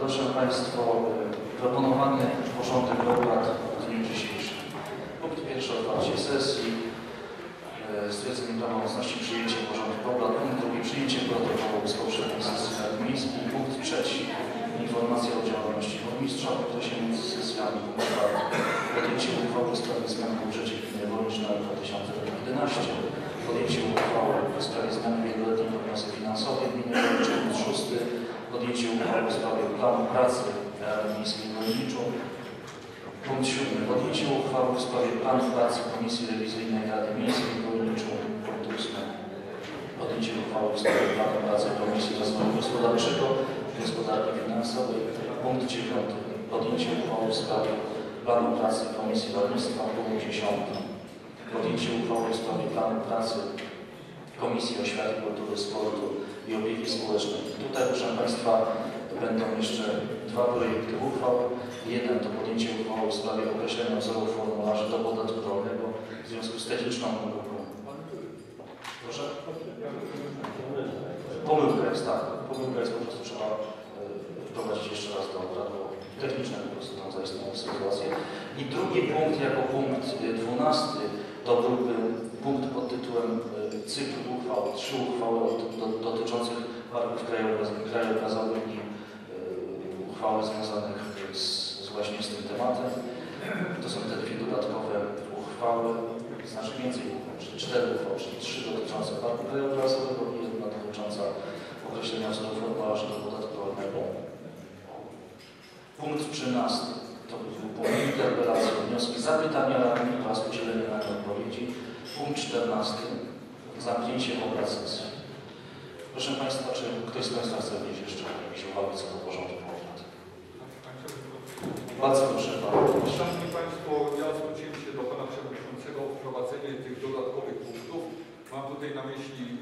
Proszę Państwa, proponowany porządek obrad w dniu dzisiejszym. Punkt pierwszy otwarcie sesji. E, Stwierdzenie prawomocności przyjęcie porządku obrad. Punkt drugi przyjęcie protokołu z poprzedniej sesji Rady Miejskiej. Punkt trzeci informacja o działalności burmistrza w okresie między sesjami. Punkt czwarty podjęcie uchwały w sprawie zmian w budżecie gminy Wolnicz na rok 2011. Podjęcie uchwały w sprawie zmian w wieloletniej prognozy finansowej gminy Wolnicz. Punkt szósty podjęcie uchwały w sprawie planu pracy Rady Miejskiej w. Punkt siódmy. Podjęcie uchwały w sprawie planu pracy Komisji Rewizyjnej Rady Miejskiej w. Punkt ósmy. Podjęcie uchwały w sprawie planu pracy Komisji Rozwoju Gospodarczego i Gospodarki Finansowej. Punkt dziewiąty. Podjęcie uchwały w sprawie planu pracy Komisji Rolnictwa. Punkt dziesiąty. Podjęcie uchwały w sprawie planu pracy Komisji Oświaty, Kultury, Sportu i Opieki Społecznej. Tutaj, proszę Państwa, będą jeszcze dwa projekty uchwał. Jeden to podjęcie uchwały w sprawie określenia wzorów formularzy do podatku rolnego w związku z techniczną pomyłką. Proszę? Pomyłka jest tak. Pomyłka jest po prostu trzeba e, wprowadzić jeszcze raz do obrad, bo techniczne po prostu tam zaistniały sytuacje. I drugi punkt jako punkt e, dwunasty to byłby punkt pod tytułem e, cykl uchwał, trzy uchwały dotyczących krajobraz, krajobrazowych i e, uchwały związanych z, z właśnie z tym tematem. To są te dwie dodatkowe uchwały, znaczy więcej czyli cztery uchwały, czyli trzy dotyczące parku krajobrazowego i jedna dotycząca określenia wzorów formularzy do podatku rolnego. Punkt 13 to był punkt interpelacji, wnioski, zapytania radnych oraz udzielenie na nie odpowiedzi. Punkt 14 zamknięcie obrad sesji. Proszę Państwa, czy ktoś z Państwa chce wnieść jeszcze jakieś uwagi co do porządku obrad? Bardzo proszę Pana. Szanowni Państwo, ja zwróciłem się do Pana Przewodniczącego o wprowadzenie tych dodatkowych punktów. Mam tutaj na myśli y,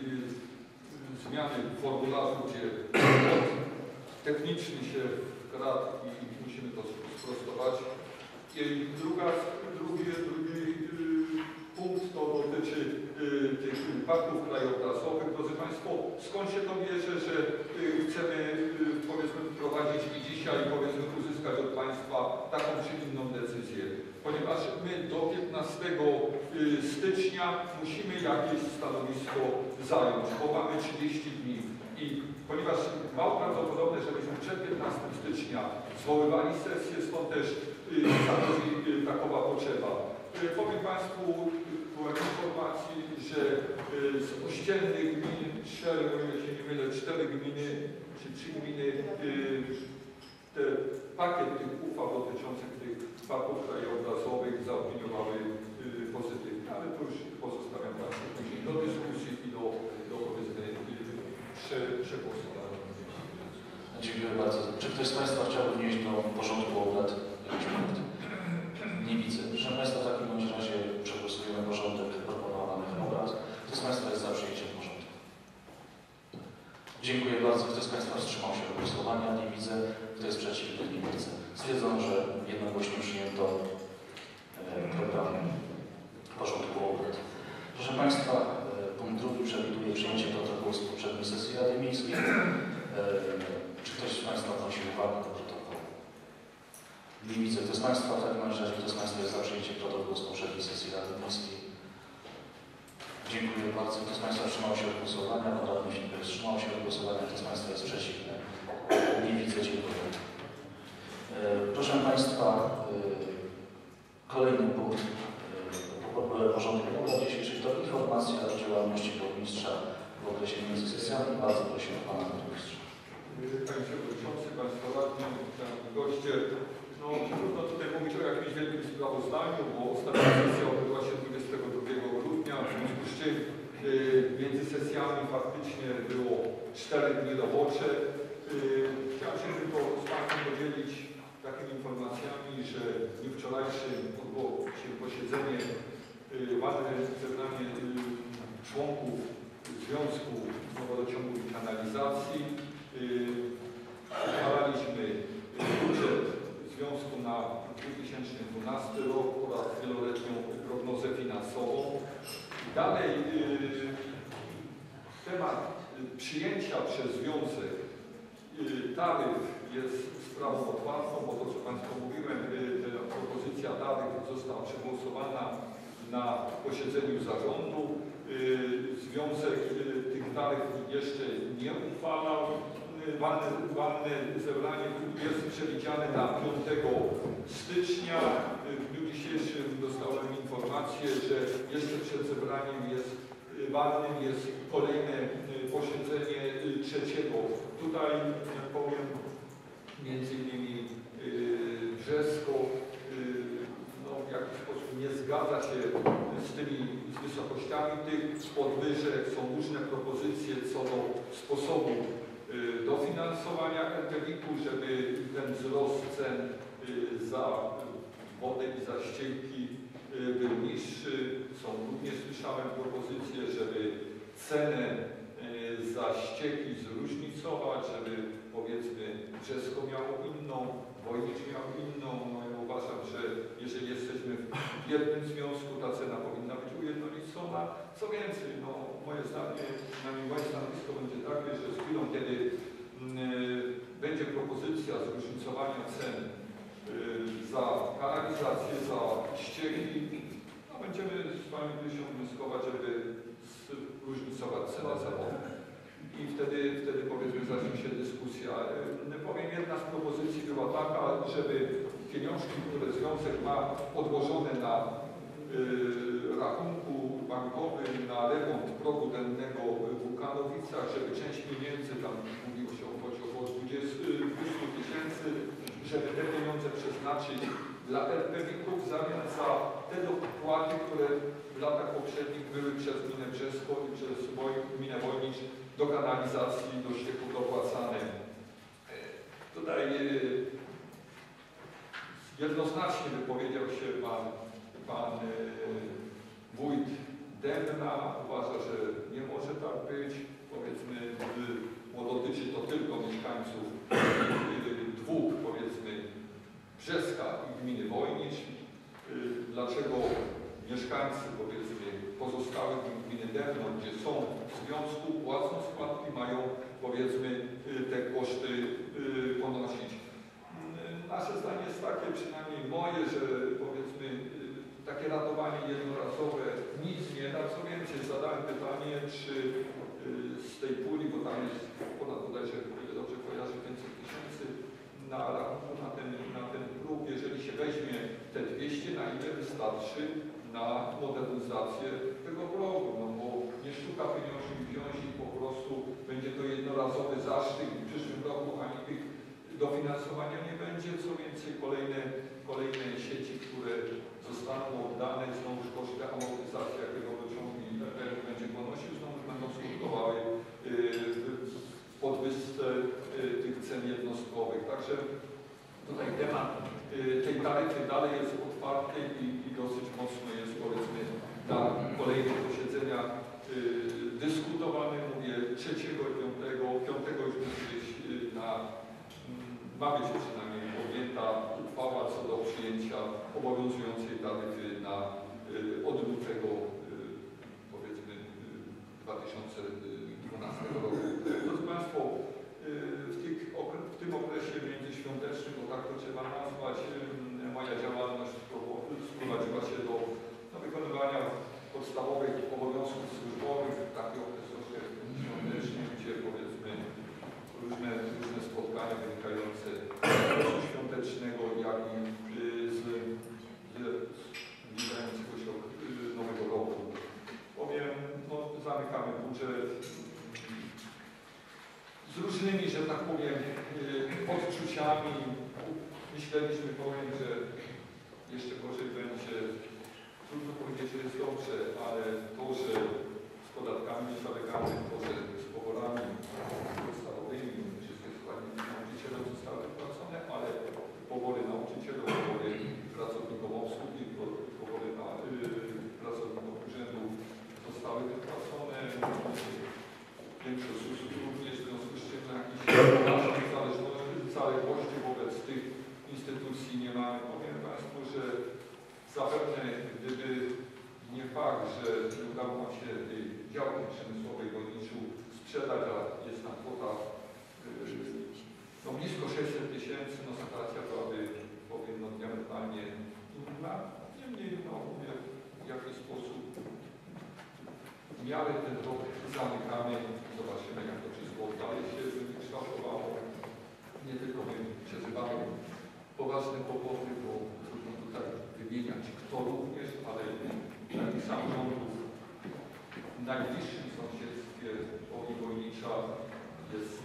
y, zmiany w formularzu, gdzie techniczny się wkradł i musimy to sprostować. I druga, drugi, drugi y, punkt to dotyczy tych parków krajobrazowych. Drodzy Państwo, skąd się to bierze, że y, chcemy y, powiedzmy wprowadzić i dzisiaj powiedzmy uzyskać od Państwa taką czy inną decyzję? Ponieważ my do 15 y, stycznia musimy jakieś stanowisko zająć, bo mamy 30 dni. I ponieważ mało prawdopodobne, żebyśmy przed 15 stycznia zwoływali sesję, stąd też takowa potrzeba. Powiem Państwu byłem informacji, że y, z ościennych gmin, cztery, o się nie mylę, cztery gminy, czy trzy gminy, y, te pakiet tych uchwał dotyczących tych parków krajobrazowych zaopiniowały y, pozytywnie, ale to już pozostawiam Państwu później do dyskusji i do, do powiedzmy prze- przegłosowania. Dziękuję bardzo. Czy ktoś z Państwa chciałby wnieść do porządku obrad jakiś punkt? Nie widzę. Proszę Państwa, w takim bądź razie przegłosujemy porządek proponowanych obrad. Kto z Państwa jest za przyjęciem porządku? Dziękuję bardzo. Kto z Państwa wstrzymał się od głosowania? Nie widzę. Kto jest przeciw? Nie widzę. Stwierdzam, że jednogłośnie przyjęto e, program porządku obrad. Proszę Państwa, e, punkt drugi przewiduje przyjęcie protokołu z poprzedniej sesji Rady Miejskiej. E, Czy ktoś z Państwa wnosi uwagi do protokołu? Nie z Państwa w takim razie, kto z Państwa jest za przyjęciem protokołu z poprzedniej sesji Rady Miejskiej? Dziękuję bardzo. Kto z Państwa wstrzymał się od głosowania? Radny Filipek wstrzymał się od głosowania. Kto z Państwa jest przeciwny? Nie widzę. Dziękuję. E, Proszę Państwa, e, kolejny punkt e, po- po- porządku obrad dzisiejszych to informacja o działalności burmistrza w okresie między sesjami. Bardzo prosimy Pana Burmistrza. Panie Przewodniczący, Państwo Radni, Szanowni Goście. No trudno tutaj mówić o jakimś wielkim sprawozdaniu, bo ostatnia sesja odbyła się 22 grudnia, w związku z czym y, między sesjami faktycznie było 4 dni robocze. Y, Chciałem się tylko z Państwem podzielić takimi informacjami, że w dniu wczorajszym odbyło się posiedzenie y, ładne zebranie y, członków Związku Wodociągu i Kanalizacji. Y, Uchwalaliśmy budżet związku na 2012 rok oraz wieloletnią prognozę finansową. Dalej y, temat y, przyjęcia przez związek y, Taryf jest sprawą otwartą, bo to, co Państwu mówiłem, ta propozycja taryf została przegłosowana na posiedzeniu zarządu. Związek tych taryf jeszcze nie uchwalał. Y, Walne, walne zebranie jest przewidziane na 5 stycznia. W dniu dzisiejszym dostałem informację, że jeszcze przed zebraniem jest walnym jest kolejne y, posiedzenie y, trzeciego. Tutaj y, powiem między innymi y, Brzesko no, w jakiś sposób nie zgadza się z tymi z wysokościami tych podwyżek. Są różne propozycje co do sposobu dofinansowania RPWiK-u, żeby ten wzrost cen y, za wodę i za ścieki y, był niższy. Są również słyszałem propozycje, żeby cenę y, za ścieki zróżnicować, żeby powiedzmy Brzesko miało inną, Wojnicz miał inną. No ja uważam, że jeżeli jesteśmy w jednym związku, ta cena powinna być Co więcej, no moje zdanie, przynajmniej moje stanowisko będzie takie, że z chwilą, kiedy mm, będzie propozycja zróżnicowania cen y, za kanalizację, za ścieki, no będziemy z Panią Krysią wnioskować, żeby zróżnicować cenę za wodę. I wtedy, wtedy powiedzmy zacznie się dyskusja. Y, Powiem, jedna z propozycji była taka, żeby pieniążki, które związek ma podłożone na y, rachunku bankowym na remont progu dennego w Łukanowicach, żeby część pieniędzy, tam mówiło się o około 20 200 tysięcy, żeby te pieniądze przeznaczyć dla RPWiK-ów w zamian za te dopłaty, które w latach poprzednich były przez Gminę Brzesko i przez Gminę Wojnicz do kanalizacji, do ścieków dopłacane. Tutaj e, jednoznacznie wypowiedział się pan, pan e, wójt Dębna. Uważa, że nie może tak być. Powiedzmy, bo dotyczy to tylko mieszkańców dwóch, powiedzmy, Brzeska i gminy Wojnicz. E, Dlaczego mieszkańcy, powiedzmy, pozostałych gminy Dębno, gdzie są w związku, płacą składki, mają, powiedzmy, y, te koszty y, ponosić. Nasze zdanie jest takie, przynajmniej moje, że powiedzmy y, takie ratowanie jednorazowe nic nie więcej, zadałem pytanie, czy y, z tej puli, bo tam jest ponad bodajże, ile dobrze kojarzę, 500 tysięcy na rachunku na ten, na ten próg, jeżeli się weźmie te 200, na ile wystarczy na modernizację tego progu, no bo nie sztuka pieniążów wziąć po prostu będzie to jednorazowy zaszczyt i w przyszłym roku tych dofinansowania nie będzie, co więcej kolejne, kolejne sieci, które zostaną oddane, znowu koszty amortyzacji jakiego dociągu i EPR będzie ponosił, znowu będą skutkowały yy, podwyżce yy, tych cen jednostkowych. Także tutaj temat yy, tej taryfy dalej jest otwarty i, i dosyć mocno jest powiedzmy na kolejnych posiedzeniach yy, dyskutowany, mówię 3 i 5, 5 już będzie gdzieś yy, na, mm, ma być przynajmniej podjęta uchwała co do przyjęcia obowiązującej taryfy na yy, od lutego yy, powiedzmy yy, 2012 roku. Drodzy Państwo, w, tych, w tym okresie międzyświątecznym, bo tak to trzeba nazwać, yy, moja działalność spro- sprowadziła się do no, wykonywania podstawowych obowiązków służbowych, taki okres troszkę świąteczny, gdzie powiedzmy różne, różne spotkania wynikające z okresu świątecznego, jak i y, z, z, z zbliżającego się ok- y, nowego roku. Powiem, no, zamykamy budżet z różnymi, że tak powiem, y, odczuciami. Myśleliśmy, powiem, że naszej zaległości wobec tych instytucji nie ma. Powiem Państwu, że zapewne gdyby nie fakt, że nie udało nam się tej działki przemysłowej w Wojniczu sprzedać, a jest tam kwota y, no blisko 600 tysięcy, no sytuacja byłaby, powiem, no diametralnie inna. Niemniej, no mówię, w jaki sposób w miarę ten rok zamykamy poważne kłopoty, bo trudno tutaj wymieniać kto również, ale samorządów w najbliższym sąsiedztwie Oli Wojnicza jest